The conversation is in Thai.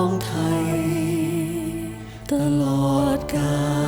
ของไทย ตลอดกาล